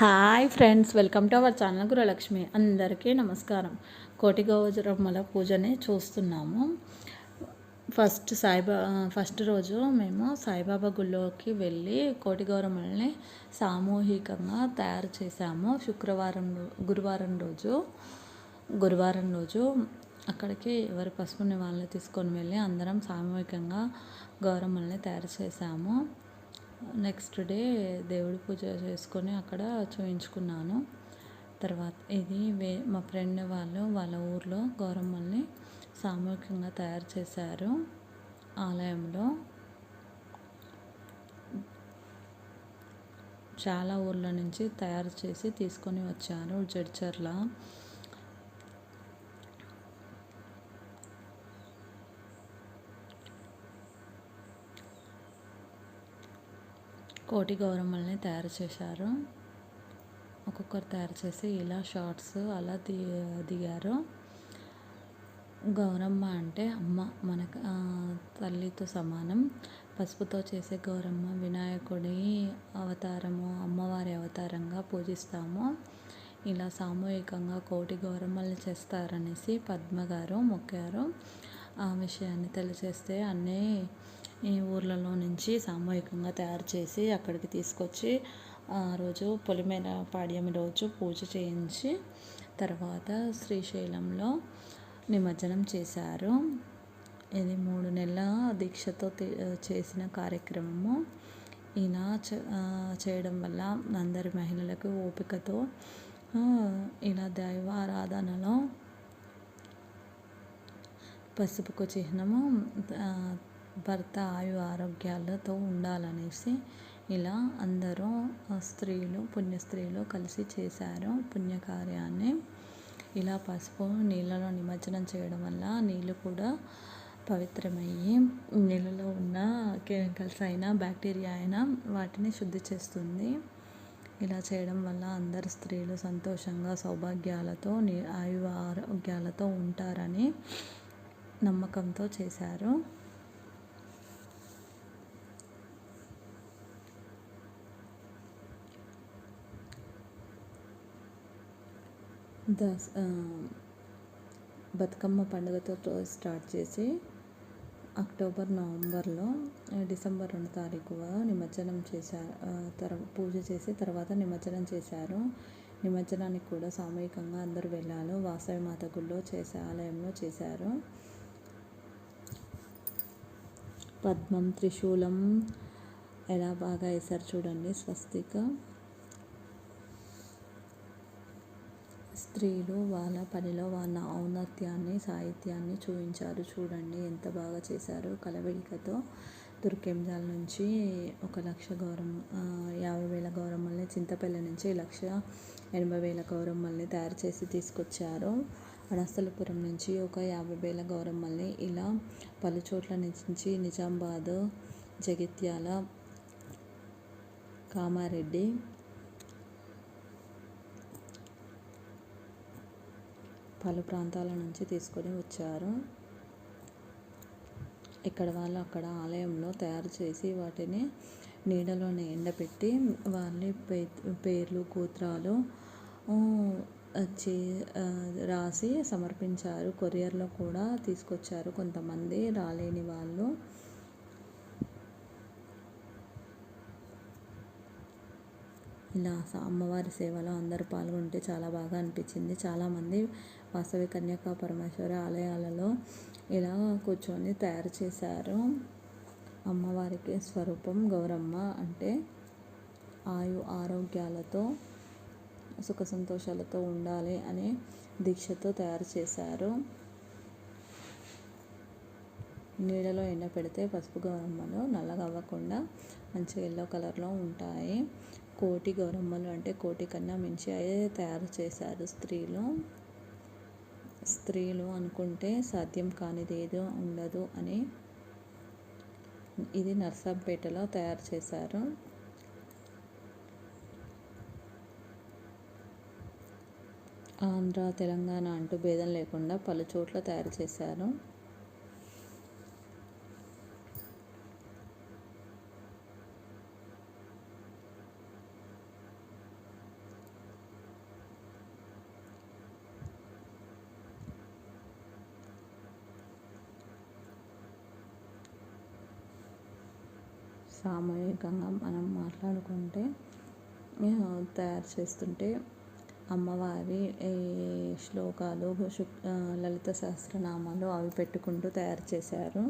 Hi friends welcome to our channel Guralakshmi. అందరికీ నమస్కారం. కోటి గౌరమ్మల పూజని చూస్తున్నాము. ఫస్ట్ సాయిబా ఫస్ట్ రోజు మేము సాయిబాబా గుళ్ళోకి వెళ్ళి కోటి గౌరమ్మల్ని సామూహికంగా తయారు చేశాము. శుక్రవారం గురువారం రోజు గురువారం రోజు అక్కడికి ఎవరి పసుపుని వాళ్ళని తీసుకొని వెళ్ళి అందరం సామూహికంగా గౌరమ్మల్ని తయారు చేశాము. నెక్స్ట్ డే దేవుడి పూజ చేసుకొని అక్కడ చూయించుకున్నాను. తర్వాత ఇది వే మా ఫ్రెండ్ వాళ్ళు వాళ్ళ ఊర్లో గౌరమ్మల్ని సామూహికంగా తయారు చేశారు ఆలయంలో. చాలా ఊర్ల నుంచి తయారు చేసి తీసుకొని వచ్చారు జడ్చర్ల. కోటి గౌరమ్మల్ని తయారు చేశారు. ఒక్కొక్కరు తయారు చేసి ఇలా షార్ట్స్ అలా ది దిగారు. గౌరమ్మ అంటే అమ్మ మనకు తల్లితో సమానం. పసుపుతో చేసే గౌరమ్మ వినాయకుడి అవతారము అమ్మవారి అవతారంగా పూజిస్తాము. ఇలా సామూహికంగా కోటి గౌరమ్మల్ని చేస్తారనేసి పద్మ గారు మొక్కారు. ఆ విషయాన్ని తెలియజేస్తే అన్నీ ఈ ఊర్లలో నుంచి సామూహికంగా తయారు చేసి అక్కడికి తీసుకొచ్చి ఆ రోజు పొలిమేర పాడ్యమి రోజు పూజ చేయించి తర్వాత శ్రీశైలంలో నిమజ్జనం చేశారు. ఇది మూడు నెలల దీక్షతో చేసిన కార్యక్రమము. ఇలా చ- చేయడం వల్ల అందరి మహిళలకు ఓపికతో ఇలా దైవ ఆరాధనలో పసుపుకు చిహ్నము భర్త ఆయు ఆరోగ్యాలతో ఉండాలనేసి ఇలా అందరూ స్త్రీలు పుణ్య స్త్రీలు కలిసి చేశారు పుణ్యకార్యాన్ని. ఇలా పసుపు నీళ్ళలో నిమజ్జనం చేయడం వల్ల నీళ్ళు కూడా పవిత్రమయ్యి నీళ్ళలో ఉన్న కెమికల్స్ అయినా బ్యాక్టీరియా అయినా వాటిని శుద్ధి చేస్తుంది. ఇలా చేయడం వల్ల అందరు స్త్రీలు సంతోషంగా సౌభాగ్యాలతో ఆయు ఆరోగ్యాలతో ఉంటారని నమ్మకంతో చేశారు. దస్ బతుకమ్మ పండుగతో స్టార్ట్ చేసి అక్టోబర్ నవంబర్లో డిసెంబర్ రెండు తారీఖు నిమజ్జనం చేశారు. ఆ, పూజ చేసి తర్వాత నిమజ్జనం చేశారు. నిమజ్జనానికి కూడా సామూహికంగా అందరూ వెళ్ళారు వాసవి మాత గుళ్ళో చేసే ఆలయంలో చేశారు. పద్మం త్రిశూలం ఎలా బాగా వేశారు చూడండి. స్వస్తిక. స్త్రీలు వాళ్ళ పనిలో వాళ్ళ ఔన్నత్యాన్ని సాహిత్యాన్ని చూపించారు. చూడండి ఎంత బాగా చేశారు. కలవిడికతో దుర్కెంజాల నుంచి ఒక లక్ష గౌరవం యాభై వేల గౌరమ్మల్ని చింతపల్లి నుంచి లక్ష ఎనభై వేల గౌరమ్మల్ని తయారు చేసి తీసుకొచ్చారు. అనస్తలపురం నుంచి ఒక యాభై వేల గౌరమ్మల్ని ఇలా పలు చోట్ల నుంచి నిజామాబాద్ జగిత్యాల కామారెడ్డి పలు ప్రాంతాల నుంచి తీసుకొని వచ్చారు. ఇక్కడ వాళ్ళు అక్కడ ఆలయంలో తయారు చేసి వాటిని నీడలోనే ఎండబెట్టి వాళ్ళని పే పేర్లు గోత్రాలు చే రాసి సమర్పించారు. కొరియర్లో కూడా తీసుకొచ్చారు కొంతమంది రాలేని వాళ్ళు. ఇలా అమ్మవారి సేవలో అందరూ పాల్గొంటే చాలా బాగా అనిపించింది. చాలామంది వాసవి కన్యకా పరమేశ్వరి ఆలయాలలో ఇలా కూర్చొని తయారు చేశారు. అమ్మవారికి స్వరూపం గౌరమ్మ అంటే ఆయు ఆరోగ్యాలతో సుఖ సంతోషాలతో ఉండాలి అనే దీక్షతో తయారు చేశారు. నీడలో ఎండ పెడితే పసుపు గౌరమ్మలు నల్లగా అవ్వకుండా మంచి ఎల్లో కలర్లో ఉంటాయి. కోటి గౌరమ్మలు అంటే కోటి కన్నా మించి అయ్యే తయారు చేశారు స్త్రీలు. స్త్రీలు అనుకుంటే సాధ్యం కానిది ఏదో ఉండదు అని ఇది నర్సంపేటలో తయారు చేశారు. ఆంధ్ర తెలంగాణ అంటూ భేదం లేకుండా పలు చోట్ల తయారు చేశారు. సామూహికంగా మనం మాట్లాడుకుంటే తయారు చేస్తుంటే అమ్మవారి ఈ శ్లోకాలు లలిత సహస్రనామాలు అవి పెట్టుకుంటూ తయారు చేశారు.